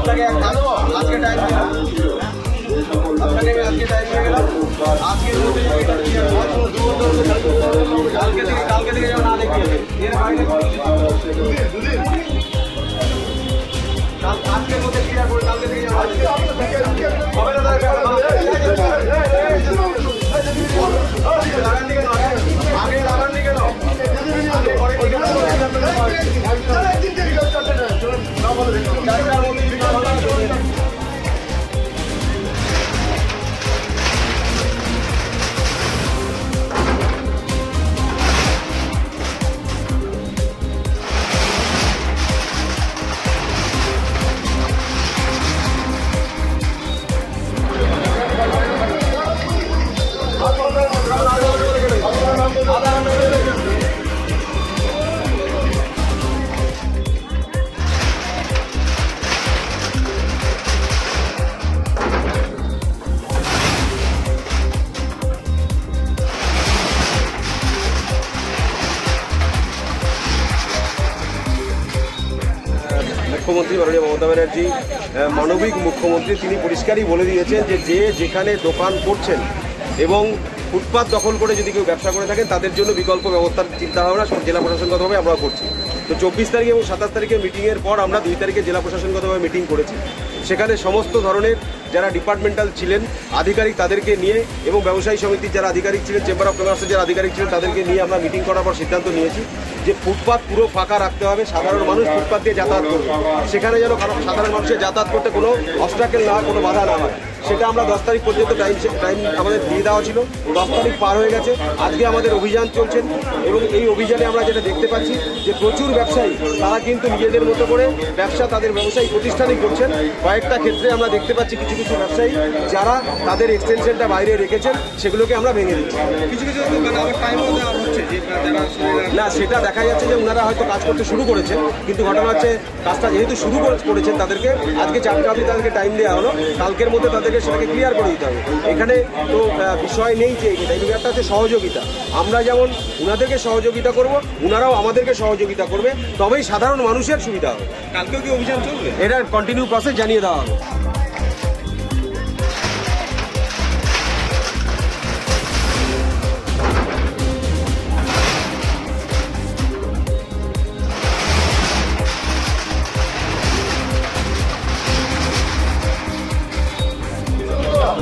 আপনাকে কাজ আজকে টাইম দিলাম আপনাকে আমি আজকে টাইম দিয়ে গেলাম মধ্যে কালকে থেকে কালকে থেকে যেন না দেয়। এর বাইরে কোনো মুখ্যমন্ত্রী মাননীয় মমতা ব্যানার্জি মানবিক মুখ্যমন্ত্রী, তিনি পরিষ্কারই বলে দিয়েছেন যে যে যেখানে দোকান করছেন এবং ফুটপাত দখল করে যদি কেউ ব্যবসা করে থাকেন, তাদের জন্য বিকল্প ব্যবস্থার চিন্তা ভাবনা সব জেলা প্রশাসনগতভাবে আমরা করছি। তো চব্বিশ তারিখ এবং সাতাশ তারিখে মিটিংয়ের পর আমরা দুই তারিখে জেলা প্রশাসনগতভাবে মিটিং করেছি। সেখানে সমস্ত ধরনের যারা ডিপার্টমেন্টাল ছিলেন, আধিকারিক তাদেরকে নিয়ে এবং ব্যবসায়ী সমিতির যারা আধিকারিক ছিলেন, চেম্বার অফ কমার্সের যারা আধিকারিক ছিলেন, তাদেরকে নিয়ে আমরা মিটিং করার পর সিদ্ধান্ত নিয়েছি যে ফুটপাথ পুরো ফাঁকা রাখতে হবে, সাধারণ মানুষ ফুটপাথ দিয়ে যাতায়াত করবে। সেখানে যেন সাধারণ মানুষের যাতায়াত করতে কোনো অস্ট্রাকেল না হয়, কোনো বাধা না হয়। সেটা আমরা দশ তারিখ পর্যন্ত টাইম টাইম আমাদের দিয়ে দেওয়া ছিল। দশ তারিখ পার হয়ে গেছে। আজকে আমাদের অভিযান চলছে এবং এই অভিযানে আমরা যেটা দেখতে পাচ্ছি যে প্রচুর ব্যবসায়ী তারা কিন্তু নিজেদের মতো করে ব্যবসা তাদের ব্যবসায়ী প্রতিষ্ঠানই করছেন। কয়েকটা ক্ষেত্রে আমরা দেখতে পাচ্ছি কিছু কিছু ব্যবসায়ী যারা তাদের এক্সটেনশনটা বাইরে রেখেছেন সেগুলোকে আমরা ভেঙে দিচ্ছি। কিছু কিছু শরীরে না সেটা দেখা যাচ্ছে যে ওনারা হয়তো কাজ করতে শুরু করেছেন কিন্তু ঘটনা হচ্ছে কাজটা যেহেতু শুরু করে- করেছেন তাদেরকে আজকে চারটে অবধি তাদেরকে টাইম দেওয়া হলো। কালকের মধ্যে তাদেরকে সেটাকে ক্লিয়ার করে দিতে হবে। এখানে তো বিষয় নেই যে এটা এই ব্যাপারটা হচ্ছে সহযোগিতা। আমরা যেমন ওনাদেরকে সহযোগিতা করব ওনারাও আমাদেরকে সহযোগিতা করবে তবেই সাধারণ মানুষের সুবিধা হবে। কালকেও কি অভিযান চলবে? এটা কন্টিনিউ প্রসেস জানিয়ে দেওয়া হবে।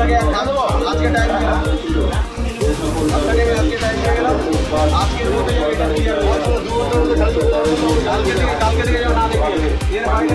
আপনাকে এক কাজ আজকে টাইম দিলাম আপনাকে আমি আজকে টাইম দিয়ে গেলাম আজকের মধ্যে যদি এটা ক্লিয়ার হয়, কোনো দু ঘণ্টার মধ্যে কালকে থেকে কালকে থেকে যেন না দেখিয়ে দেয়। এর বাইরে